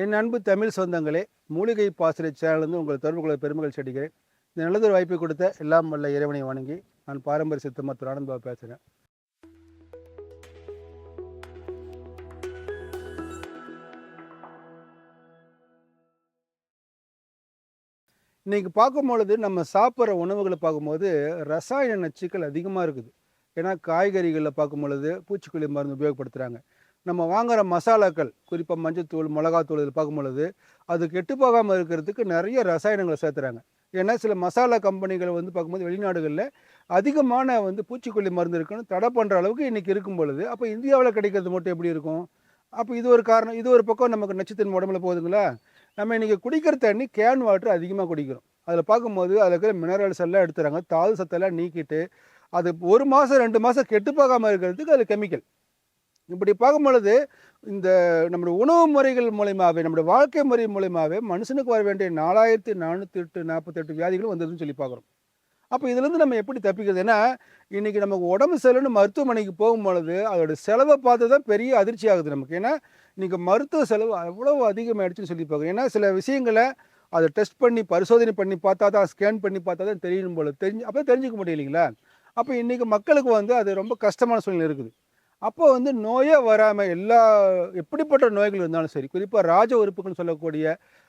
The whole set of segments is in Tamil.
என் அன்பு தமிழ் சொந்தங்களே மூலிகை பாசறை சேனலிருந்து உங்கள் தொடர்பு கொள்ள பெருமகிழ்ச்சி அடைகிறேன். இந்த நல்லதொரு வாய்ப்பை கொடுத்த எல்லாம் வல்ல இறைவனை வணங்கி நான் பாரம்பரிய சித்த மருத்துவர் ஆனந்த் பாபு பேசுகிறேன் இன்றைக்கி பார்க்கும்பொழுது நம்ம சாப்பிட்ற உணவுகளை பார்க்கும்போது ரசாயன நச்சுக்கள் அதிகமாக இருக்குது. ஏன்னா காய்கறிகளில் பார்க்கும் பொழுது பூச்சிக்கொல்லி மருந்து உபயோகப்படுத்துகிறாங்க நம்ம வாங்குகிற மசாலாக்கள் குறிப்பாக மஞ்சத்தூள் மிளகாத்தூள் இதில் பார்க்கும் பொழுது அது கெட்டு போகாமல் இருக்கிறதுக்கு நிறைய ரசாயனங்களை சேர்த்துறாங்க. ஏன்னா சில மசாலா கம்பெனிகள் வந்து பார்க்கும்போது வெளிநாடுகளில் அதிகமான வந்து பூச்சிக்கொல்லி மருந்து இருக்குன்னு தடை பண்ணுற அளவுக்கு இன்றைக்கி இருக்கும் பொழுது அப்போ இந்தியாவில் கிடைக்கிறது மட்டும் எப்படி இருக்கும்? அப்போ இது ஒரு காரணம் இது ஒரு பக்கம் நமக்கு நச்சுத்தன்மை உடம்புல போகுதுங்களா? நம்ம இன்றைக்கி குடிக்கிற தண்ணி கேன் வாட்டர் அதிகமாக குடிக்கிறோம். அதில் பார்க்கும்போது அதில் இருக்கிற மினரல்ஸ் எல்லாம் எடுத்துறாங்க தாது சத்தெல்லாம் நீக்கிட்டு அது ஒரு மாதம் ரெண்டு மாதம் கெட்டு போகாமல் இருக்கிறதுக்கு அது கெமிக்கல் இப்படி பார்க்கும் பொழுது இந்த நம்முடைய உணவு முறைகள் மூலயமாவே நம்முடைய வாழ்க்கை முறை மூலயமாவே மனுஷனுக்கு வர வேண்டிய நாலாயிரத்தி நானூற்றி எட்டு நாற்பத்தெட்டு வியாதிகளும் வந்ததுன்னு சொல்லி பார்க்குறோம். அப்போ இதுலேருந்து நம்ம எப்படி தப்பிக்கிறது? ஏன்னா இன்றைக்கி நமக்கு உடம்பு சரியில்லைன்னு மருத்துவமனைக்கு போகும் பொழுது அதோட செலவை பார்த்து தான் பெரிய அதிர்ச்சி ஆகுது நமக்கு. ஏன்னா இன்றைக்கி மருத்துவ செலவு அவ்வளோ அதிகமாகிடுச்சுன்னு சொல்லி பார்க்குறோம். ஏன்னா சில விஷயங்களை அதை டெஸ்ட் பண்ணி பரிசோதனை பண்ணி பார்த்தா தான் ஸ்கேன் பண்ணி பார்த்தா தான் தெரியும் போல. தெரிஞ்சு அப்போ தெரிஞ்சுக்க முடியும் இல்லைங்களா அப்போ இன்றைக்கி மக்களுக்கு வந்து அது ரொம்ப கஷ்டமான சூழ்நிலை இருக்குது. அப்போ வந்து நோயே வராமல் எல்லா எப்படிப்பட்ட நோய்கள் இருந்தாலும் சரி குறிப்பாக ராஜ உறுப்புகள்னு சொல்லக்கூடிய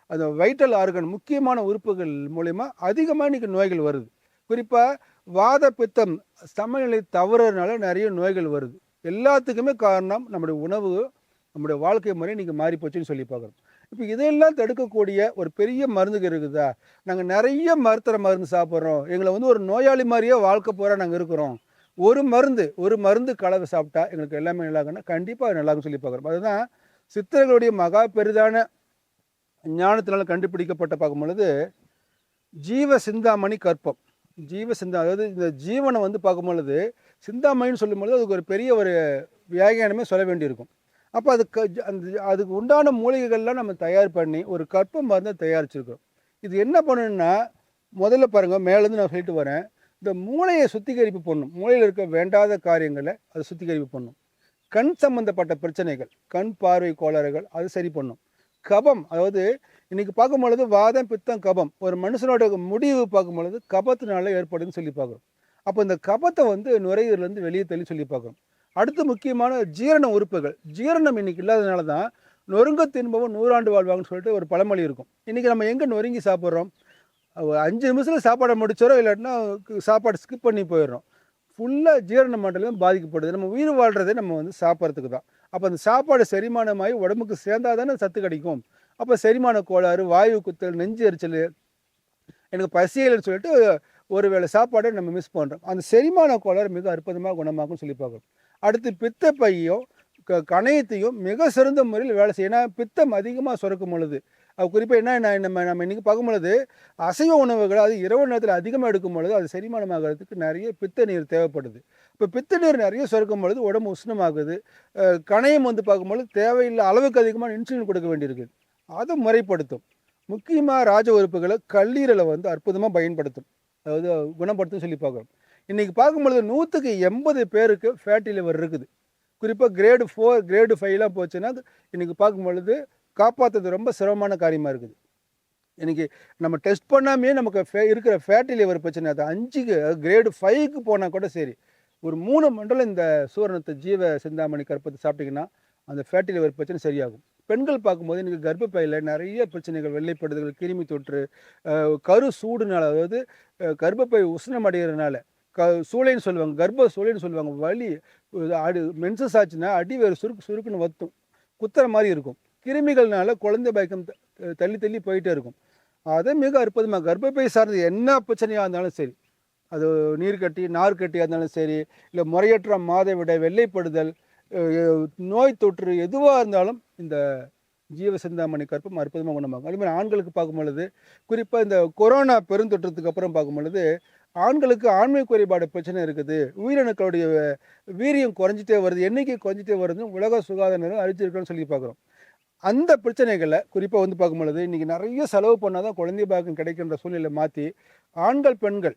அந்த வைட்டல் ஆர்கன் முக்கியமான உறுப்புகள் மூலயமா அதிகமாக இன்றைக்கி நோய்கள் வருது. குறிப்பாக வாத பித்தம் சமநிலை தவறுறதுனால நிறைய நோய்கள் வருது. எல்லாத்துக்குமே காரணம் நம்முடைய உணவு நம்முடைய வாழ்க்கை முறை இன்றைக்கி மாறி போச்சுன்னு சொல்லி பார்க்குறோம். இப்போ இதையெல்லாம் தடுக்கக்கூடிய ஒரு பெரிய மருந்துகள் இருக்குதா? நாங்கள் நிறைய மருத்துவ மருந்து சாப்பிட்றோம். எங்களை வந்து ஒரு நோயாளி மாதிரியே வாழ்க்கை போகிற நாங்கள் இருக்கிறோம். ஒரு மருந்து ஒரு மருந்து கலவை சாப்பிட்டா எங்களுக்கு எல்லாமே நல்லாகுன்னா கண்டிப்பாக நல்லாகும் சொல்லி பார்க்குறோம். அதுதான் சித்தர்களுடைய மகா பெரிதான ஞானத்தினால் கண்டுபிடிக்கப்பட்ட பார்க்கும் பொழுது ஜீவ சிந்தாமணி கற்பம். ஜீவ சிந்தா அதாவது இந்த ஜீவனை வந்து பார்க்கும் பொழுது சிந்தாமணின்னு சொல்லும் பொழுது அதுக்கு ஒரு பெரிய ஒரு வியாகியானமே சொல்ல வேண்டியிருக்கும். அப்போ அதுக்கு அந்த அதுக்கு உண்டான மூலிகைகள்லாம் நம்ம தயார் பண்ணி ஒரு கற்பம் மருந்தை தயாரிச்சிருக்கிறோம். இது என்ன பண்ணணும்னா முதல்ல பாருங்கள் மேலேருந்து நான் சொல்லிட்டு வரேன். இந்த மூளையை சுத்திகரிப்பு பண்ணும். மூளையில் இருக்க வேண்டாத காரியங்களை அதை சுத்திகரிப்பு பண்ணும். கண் சம்பந்தப்பட்ட பிரச்சனைகள் கண் பார்வை கோளாறுகள் அது சரி பண்ணும். கபம் அதாவது இன்னைக்கு பார்க்கும் பொழுது வாதம் பித்தம் கபம். ஒரு மனுஷனோட முடிவு பார்க்கும் பொழுது கபத்தினால ஏற்படுதுன்னு சொல்லி பார்க்குறோம். அப்போ இந்த கபத்தை வந்து நுரையீரலேருந்து வெளியே தள்ளி சொல்லி பார்க்குறோம். அடுத்து முக்கியமான ஜீரண உறுப்புகள். ஜீரணம் இன்னைக்கு இல்லாதனால தான் நொறுங்க தின்பவன் நூறாண்டு வாழ்வாங்கன்னு சொல்லிட்டு ஒரு பழமொழி இருக்கும். இன்றைக்கி நம்ம எங்கே நொறுங்கி சாப்பிட்றோம்? அஞ்சு நிமிஷத்தில் சாப்பாடை முடிச்சிடும் இல்லாட்டினா சாப்பாடு ஸ்கிப் பண்ணி போயிடுறோம். ஃபுல்லாக ஜீரண மண்டலம் பாதிக்கப்படுது. நம்ம உயிர் வாழ்கிறதே நம்ம வந்து சாப்பிட்றதுக்கு தான். அப்போ அந்த சாப்பாடு செரிமானமாகி உடம்புக்கு சேர்ந்தால் தானே சத்து கிடைக்கும். அப்போ செரிமான கோளாறு வாயு குத்தல் நெஞ்சு எரிச்சல் எனக்கு பசியல்னு சொல்லிட்டு ஒரு வேளை சாப்பாடை நம்ம மிஸ் பண்ணுறோம் அந்த செரிமான கோளாறு மிக அற்புதமாக குணமாகும் சொல்லி பார்க்குறோம். அடுத்து பித்த பையும் க கணையத்தையும் மிக சிறந்த முறையில் வேலை செய்யும் ஏன்னா பித்தம் அதிகமாக சுரக்கும் பொழுது அது குறிப்பாக என்ன நம்ம நம்ம இன்றைக்கி பார்க்கும் பொழுது அசைவ உணவுகள் அது இரவு நேரத்தில் அதிகமாக எடுக்கும் பொழுது அது செரிமானமாகிறதுக்கு நிறைய பித்த நீர் தேவைப்படுது. இப்போ பித்த நீர் நிறைய சுரக்கும் பொழுது உடம்பு உஷ்ணமாகுது. கணையம் வந்து பார்க்கும்பொழுது தேவையில்லை அளவுக்கு அதிகமான இன்சுலின் கொடுக்க வேண்டியிருக்குது. அதை முறைப்படுத்தும். முக்கியமாக ராஜ உறுப்புகளை கல்லீரலை வந்து அற்புதமாக பயன்படுத்தும். அதாவது குணப்படுத்தும் சொல்லி பார்க்குறோம். இன்றைக்கி பார்க்கும்பொழுது நூற்றுக்கு எண்பது பேருக்கு ஃபேட்டி லிவர் இருக்குது. குறிப்பாக கிரேடு ஃபோர் கிரேடு ஃபைவ்லாம் போச்சுன்னா இன்றைக்கி பார்க்கும்பொழுது காப்பாற்றுறது ரொம்ப சிரமமான காரியமாக இருக்குது. இன்றைக்கி நம்ம டெஸ்ட் பண்ணாமே நமக்கு ஃபே இருக்கிற ஃபேட்டி லிவர் பிரச்சனை அது அஞ்சுக்கு கிரேடு ஃபைவ்க்கு போனால் கூட சரி. ஒரு மூணு மண்டலம் இந்த சூரணத்தை ஜீவ சிந்தாமணி கற்பத்தை சாப்பிட்டிங்கன்னா அந்த ஃபேட்டி லிவர் பிரச்சனை சரியாகும். பெண்கள் பார்க்கும்போது இன்றைக்கி கர்ப்பப்பையில் நிறைய பிரச்சனைகள் வெள்ளைப்படுதல் கிருமி தொற்று கரு சூடுனால அதாவது கர்ப்பப்பை உஷ்ணம் அடைகிறதுனால க சூளைன்னு சொல்லுவாங்க கர்ப்ப சூளைன்னு சொல்லுவாங்க வலி அடி மென்சஸ் ஆச்சுன்னா அடி வேறு சுருக்கு சுருக்குன்னு வத்தும். குத்துற மாதிரி இருக்கும். கிருமிகள்னால குழந்தை பயக்கம் தள்ளி தள்ளி போயிட்டே இருக்கும். அதை மிக அற்புதமாக கர்ப்பப்பை சார்ந்த என்ன பிரச்சனையாக இருந்தாலும் சரி அது நீர் கட்டி நார் கட்டியாக இருந்தாலும் சரி இல்லை முறையற்ற மாதவிட வெள்ளைப்படுதல் நோய் தொற்று எதுவாக இருந்தாலும் இந்த ஜீவ சிந்தாமணி கற்பம் அற்புதமாக குணமாகும். அதே மாதிரி ஆண்களுக்கு பார்க்கும் பொழுது குறிப்பாக இந்த கொரோனா பெருந்தொற்றத்துக்கு அப்புறம் பார்க்கும் பொழுது ஆண்களுக்கு ஆண்மை குறைபாடு பிரச்சனை இருக்குது. உயிரணுக்களுடைய வீரியம் குறைஞ்சிட்டே வருது எண்ணிக்கை குறைஞ்சிட்டே வருதுன்னு உலக சுகாதார நிறுவனம் அறிவிச்சிருக்கோன்னு சொல்லி பார்க்குறோம். அந்த பிரச்சனைகளை குறிப்பாக வந்து பார்க்கும் பொழுது இன்றைக்கி நிறைய செலவு பண்ணால் தான் குழந்தை பாக்கியம் கிடைக்கின்ற சூழ்நிலை மாற்றி ஆண்கள் பெண்கள்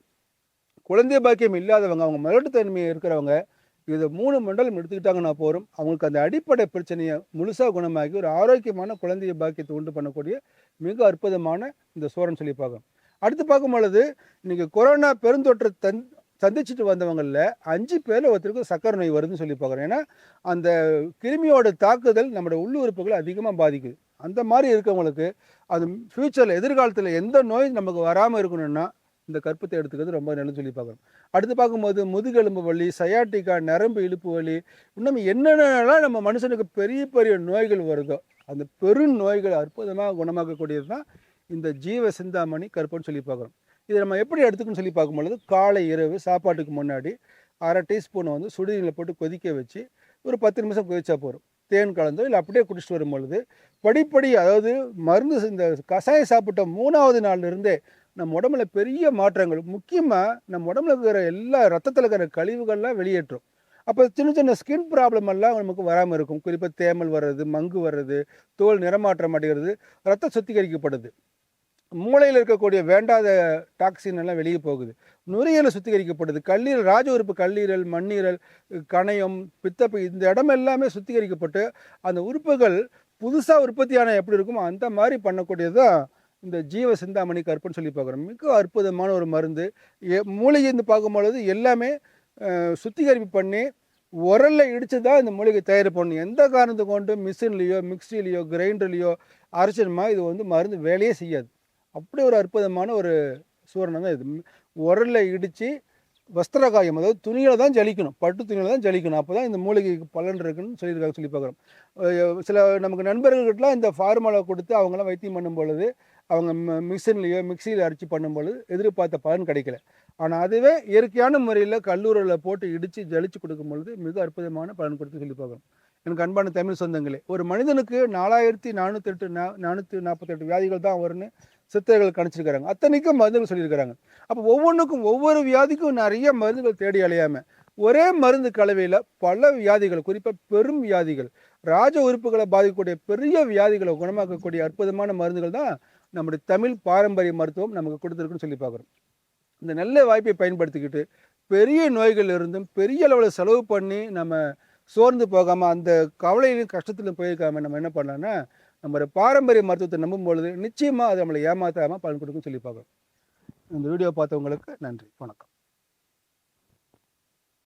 குழந்தை பாக்கியம் இல்லாதவங்க அவங்க மலட்டுத்தன்மை இருக்கிறவங்க இதை மூணு மண்டலம் எடுத்துக்கிட்டாங்கன்னா போகிறோம் அவங்களுக்கு அந்த அடிப்படை பிரச்சனையை முழுசாக குணமாக்கி ஒரு ஆரோக்கியமான குழந்தைய பாக்கியத்தை உண்டு பண்ணக்கூடிய மிக அற்புதமான இந்த சோரன் சொல்லி பார்க்கணும் அடுத்து பார்க்கும் பொழுது இன்றைக்கி கொரோனா பெருந்தொற்று தன் சந்திச்சுட்டு வந்தவங்களில் அஞ்சு பேரில் ஒருத்தருக்கு சக்கரை நோய் வருதுன்னு சொல்லி பார்க்குறோம். ஏன்னா அந்த கிருமியோட தாக்குதல் நம்மளோட உள்ளுறுப்புகளை அதிகமாக பாதிக்குது. அந்த மாதிரி இருக்கவங்களுக்கு அது ஃப்யூச்சரில் எதிர்காலத்தில் எந்த நோய் நமக்கு வராமல் இருக்கணும்னா இந்த கற்பத்தை எடுத்துக்கிறது ரொம்ப நல்லது சொல்லி பார்க்குறோம். அடுத்து பார்க்கும்போது முதுகெலும்பு வலி சயாட்டிக்கா நரம்பு இழுப்பு வலி இன்னும் என்னென்னலாம் நம்ம மனுஷனுக்கு பெரிய பெரிய நோய்கள் வருதோ அந்த பெரும் நோய்களை அற்புதமாக குணமாக்கக்கூடியது தான் இந்த ஜீவ சிந்தாமணி கற்பன்னு சொல்லி பார்க்குறோம். இதை நம்ம எப்படி எடுத்துக்கணும்னு சொல்லி பார்க்கும்பொழுது காலை இரவு சாப்பாட்டுக்கு முன்னாடி அரை டீஸ்பூனை வந்து சுடுநீரில் போட்டு கொதிக்க வச்சு ஒரு பத்து நிமிஷம் கொதிச்சா போதும். தேன் கலந்தோ இல்லை அப்படியே குடிச்சிட்டு வரும் பொழுது படிப்படி அதாவது மருந்து இந்த கஷாயம் சாப்பிட்ட மூணாவது நாள்ல இருந்தே நம்ம உடம்புல பெரிய மாற்றங்கள் முக்கியமாக நம்ம உடம்புல இருக்கிற எல்லா ரத்தத்தில் இருக்கிற கழிவுகள்லாம் வெளியேற்றும். அப்போ சின்ன சின்ன ஸ்கின் ப்ராப்ளம் எல்லாம் நமக்கு வராமல் இருக்கும். குறிப்பாக தேமல் வர்றது மங்கு வர்றது தோல் நிறமாற்றம் அடைகிறது ரத்தம் சுத்திகரிக்கப்படுது. மூளையில் இருக்கக்கூடிய வேண்டாத டாக்ஸின் எல்லாம் வெளியே போகுது. நுரையீரல் சுத்திகரிக்கப்படுது. கல்லீரல் ராஜ உறுப்பு கல்லீரல் மண்ணீரல் கணையம் பித்தப்பை இந்த இடம் எல்லாமே சுத்திகரிக்கப்பட்டு அந்த உறுப்புகள் புதுசாக உற்பத்தியான எப்படி இருக்குமோ அந்த மாதிரி பண்ணக்கூடியது தான் இந்த ஜீவ சிந்தாமணி கற்பன்னு சொல்லி பார்க்குறோம். மிக அற்புதமான ஒரு மருந்து. எ- மூலிகைன்னு பார்க்கும்பொழுது எல்லாமே சுத்திகரிப்பு பண்ணி உரல்ல இடித்து தான் இந்த மூலிகை தயார் பண்ணணும். எந்த காரணத்தை கொண்டு மிஷின்லேயோ மிக்சிலேயோ கிரைண்டர்லேயோ அரைச்சணுமா இது வந்து மருந்து வேலையே செய்யாது. அப்படி ஒரு அற்புதமான ஒரு சூரணம் தான் இது. உரலில் இடித்து வஸ்திர காயம் அதாவது துணியில் தான் ஜலிக்கணும். பட்டு துணியில் தான் ஜலிக்கணும். அப்போ தான் இந்த மூலிகைக்கு பலன் இருக்குன்னு சொல்லியிருக்காங்க சொல்லி பார்க்குறோம். சில நமக்கு நண்பர்கள்கிட்டலாம் இந்த ஃபார்முலா கொடுத்து அவங்களாம் வைத்தியம் பண்ணும் பொழுது அவங்க மிஷின்லேயோ மிக்சியில் அரைச்சி பண்ணும் பொழுது எதிர்பார்த்த பலன் கிடைக்கல. ஆனால் அதுவே இயற்கையான முறையில் கல்லூரியில் போட்டு இடித்து ஜலிச்சு கொடுக்கும் பொழுது மிக அற்புதமான பலன் கொடுத்து சொல்லி பார்க்குறோம். எனக்கு அன்பான தமிழ் சொந்தங்களே ஒரு மனிதனுக்கு நாலாயிரத்தி நானூற்றி எட்டு நா நானூற்றி நாற்பத்தெட்டு வியாதிகள் தான் வரும்னு சித்தர்கள் கணிச்சிருக்கிறாங்க. அத்தனைக்கும் மருந்துகள் சொல்லியிருக்கிறாங்க. அப்போ ஒவ்வொன்றுக்கும் ஒவ்வொரு வியாதிக்கும் நிறைய மருந்துகள் தேடி அலையாமல் ஒரே மருந்து கலவையில் பல வியாதிகள் குறிப்பாக பெரும் வியாதிகள் ராஜ உறுப்புகளை பாதிக்கக்கூடிய பெரிய வியாதிகளை குணமாக்கக்கூடிய அற்புதமான மருந்துகள் தான் நம்முடைய தமிழ் பாரம்பரிய மருத்துவம் நமக்கு கொடுத்துருக்குன்னு சொல்லி பார்க்குறோம். இந்த நல்ல வாய்ப்பை பயன்படுத்திக்கிட்டு பெரிய நோய்கள் இருந்தும் பெரிய அளவில் செலவு பண்ணி நம்ம சோர்ந்து போகாமல் அந்த கவலையிலும் கஷ்டத்திலும் போயிருக்காமல் நம்ம என்ன பண்ணலான்னா நம்ம பாரம்பரிய மருத்துவத்தை நம்பும் பொழுது நிச்சயமாக அது நம்மளை ஏமாத்தாமல் பலன் கொடுக்குன்னு சொல்லி பார்க்குறோம். இந்த வீடியோ பார்த்தவங்களுக்கு நன்றி. வணக்கம்.